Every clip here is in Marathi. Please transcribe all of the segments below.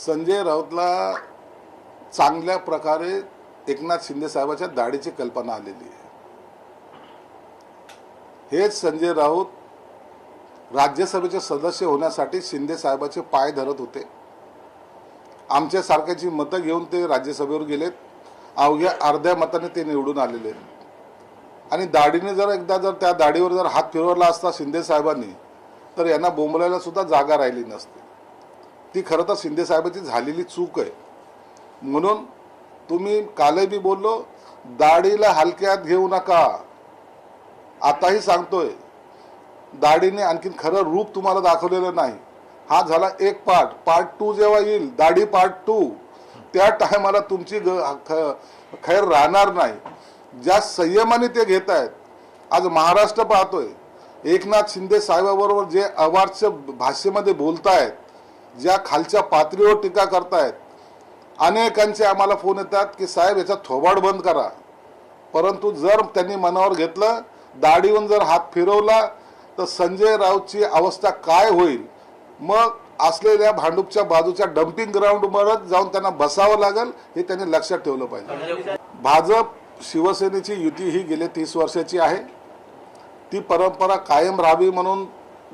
संजय राऊतला चांगल्या प्रकारे एकनाथ शिंदे साहेबाच्या दाढीची कल्पना आलेली आहे. हेच संजय राऊत राज्यसभेचे सदस्य होण्यासाठी शिंदे साहेबाचे पाय धरत होते. आमच्या सारख्याची मतं घेऊन ते राज्यसभेवर गेलेत. अवघ्या अर्ध्या मताने ते निवडून आलेले आणि दाढीने जर एकदा जर त्या दाढीवर जर हात फिरवला असता शिंदे साहेबांनी तर यांना बोंबलायला सुद्धा जागा राहिली नसते. ती खरं तर शिंदे साहेबाची झालेली चूक आहे. म्हणून तुम्ही कालही बी बोललो दाढीला हलक्यात घेऊ नका. आताही सांगतोय दाढीने आणखीन खरं रूप तुम्हाला दाखवलेलं नाही. हा झाला एक पार्ट पार्ट टू जेव्हा येईल दाढी पार्ट टू त्या टायमाला तुमची ग ख- खैर राहणार नाही. ज्या संयमाने ते घेत आहेत आज महाराष्ट्र पाहतोय एकनाथ शिंदे साहेबाबरोबर जे अवार्डच्या भाषेमध्ये बोलतायत ज्या खालच्या पातळीवर टीका करतायत अनेकांचे आम्हाला फोन येतात की साहेब याचा थोबाड बंद करा. परंतु जर त्यांनी मनावर घेतलं दाढीवरून जर हात फिरवला तर संजय राऊतची अवस्था काय होईल? मग असलेल्या भांडूपच्या बाजूच्या डम्पिंग ग्राउंडवरच जाऊन त्यांना बसावं लागेल हे त्यांनी लक्षात ठेवलं पाहिजे. भाजप शिवसेनेची युती ही गेले तीस वर्षाची आहे. ती परंपरा कायम राहावी म्हणून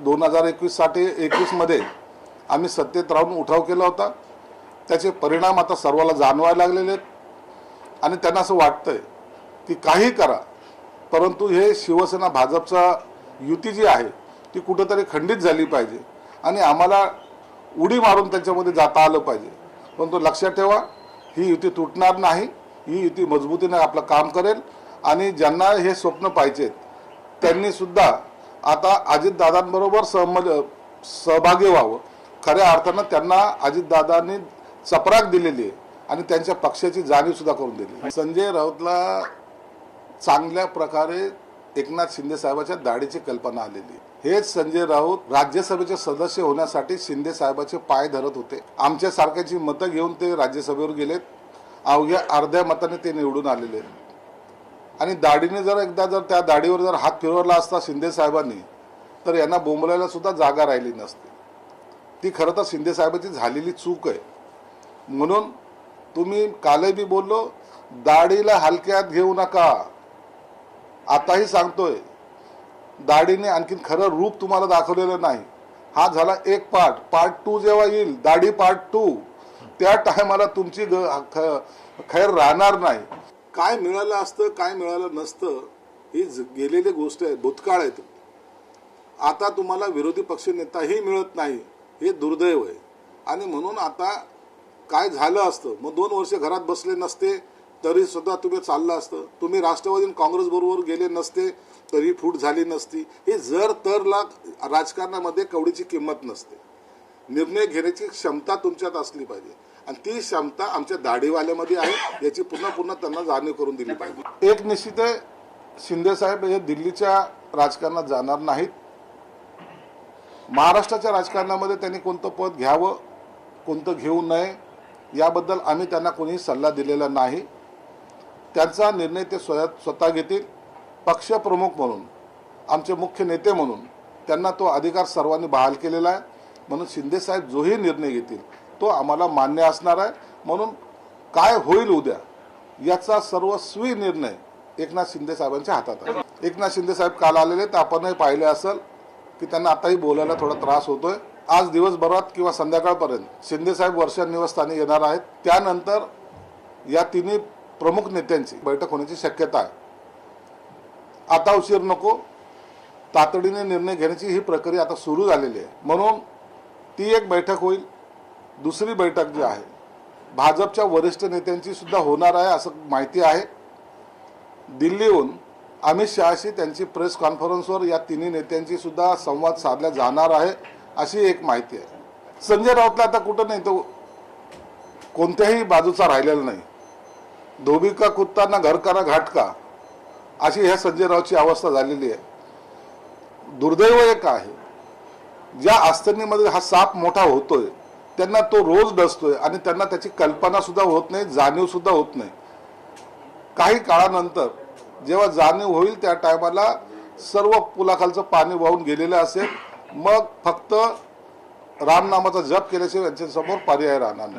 दोन हजार एकवीससाठी एकवीसमध्ये आम्ही सत्तेत राहून उठाव केला होता. त्याचे परिणाम आता सर्वाला जाणवायला लागलेले आहेत. आणि त्यांना असं वाटतंय की काही करा. परंतु हे शिवसेना भाजपचा युती जी आहे ती कुठंतरी खंडित झाली पाहिजे. आणि आम्हाला उडी मारून त्याच्यामध्ये जाता आलं पाहिजे. परंतु लक्षात ठेवा ही युती तुटणार नाही. ही युती मजबूतीने आपलं काम करेल. आणि ज्यांना हे स्वप्न पाहिजेत त्यांनीसुद्धा आता अजितदादांबरोबर सहमत सहभागी व्हावं. खऱ्या अर्थानं त्यांना अजितदादांनी चपराक दिलेली आहे आणि त्यांच्या पक्षाची जाणीव सुद्धा करून दिली संजय राऊतला चांगल्या प्रकारे एकनाथ शिंदे साहेबाच्या दाढीची कल्पना आलेली हेच संजय राऊत राज्यसभेचे सदस्य होण्यासाठी शिंदे साहेबाचे पाय धरत होते. आमच्या सारख्याची मतं घेऊन ते राज्यसभेवर गेलेत. अवघ्या अर्ध्या मताने ते निवडून आलेले आणि दाढीने जर एकदा जर त्या दाढीवर जर हात फिरवला असता शिंदे साहेबांनी तर यांना बोंबलायला सुद्धा जागा राहिली नसते. ती खरं तर शिंदेसाहेबाची झालेली चूक आहे. म्हणून तुम्ही कालही बी बोललो दाढीला हलक्यात घेऊ नका. आताही सांगतोय दाढीने आणखीन खरं रूप तुम्हाला दाखवलेलं नाही. हा झाला एक पार्ट पार्ट टू जेव्हा येईल दाढी पार्ट टू त्या टायमाला तुमची ग ख- खैर राहणार नाही. काय मिळालं असतं काय मिळालं नसतं ही ज- गेलेली गोष्ट आहे भूतकाळ आहे आता तुम्हाला विरोधी पक्षनेताही मिळत नाही. हे दुर्दैव आहे. आणि म्हणून आता काय झालं असतं? मग दोन वर्ष घरात बसले नसते तरी सुद्धा तुम्ही चाललं असतं. तुम्ही राष्ट्रवादी काँग्रेसबरोबर काँग्रेस बरोबर गेले नसते तरी फूट झाली नसती. हे जर तरला राजकारणामध्ये कवडीची किंमत नसते. निर्णय घेण्याची क्षमता तुमच्यात असली पाहिजे. आणि ती क्षमता आमच्या दाढीवाल्यामध्ये आहे याची पुन्हा पुन्हा त्यांना जाणीव करून दिली पाहिजे. एक निश्चित आहे शिंदे साहेब हे दिल्लीच्या राजकारणात जाणार नाहीत. महाराष्ट्राच्या राजकारणामध्ये त्यांनी कोणतं पद घ्यावं कोणतं घेऊ नये याबद्दल आम्ही त्यांना कोणीही सल्ला दिलेला नाही. त्यांचा निर्णय ते स्वतः स्वतः घेतील. पक्षप्रमुख म्हणून आमचे मुख्य नेते म्हणून त्यांना तो अधिकार सर्वांनी बहाल केलेला आहे. म्हणून शिंदेसाहेब जोही निर्णय घेतील तो आम्हाला मान्य असणार आहे. म्हणून काय होईल उद्या याचा सर्वस्वी निर्णय एकनाथ शिंदेसाहेबांच्या हातात आहे. एकनाथ शिंदेसाहेब काल आलेले तर आपणही पाहिले असेल. की त्यांना आताही बोलायला थोडा त्रास होतोय. आज दिवसभरात किंवा संध्याकाळपर्यंत शिंदे साहेब वर्षा निवासस्थानी येणार आहेत. त्यानंतर या तिन्ही प्रमुख नेत्यांची बैठक होण्याची शक्यता आहे. आता उशीर नको. तातडीने निर्णय घेण्याची ही प्रक्रिया आता सुरू झालेली आहे. म्हणून ती एक बैठक होईल. दुसरी बैठक जी आहे भाजपच्या वरिष्ठ नेत्यांची सुद्धा होणार आहे असं माहिती आहे. दिल्लीहून अमित शहाशी त्यांची प्रेस कॉन्फरन्सवर या तिन्ही नेत्यांची सुद्धा संवाद साधला जाणार आहे अशी एक माहिती आहे. संजय राऊतला आता कुठं नाही तो कोणत्याही बाजूचा राहिलेला नाही. धोबी का कुत्ता ना घर का ना घाट का अशी ह्या संजय राऊतची अवस्था झालेली आहे. दुर्दैव एक आहे ज्या अस्थनीमध्ये हा साप मोठा होतोय त्यांना तो रोज डसतोय आणि त्यांना त्याची कल्पना सुद्धा होत नाही जाणीव सुद्धा होत नाही. काही काळानंतर जेव्हा जाणीव होईल त्या टायमाला सर्व पुलाखालचं पाणी वाहून गेलेलं असेल मग फक्त रामनामाचा जप केल्याशिवाय यांच्यासमोर पर्याय राहणार नाही.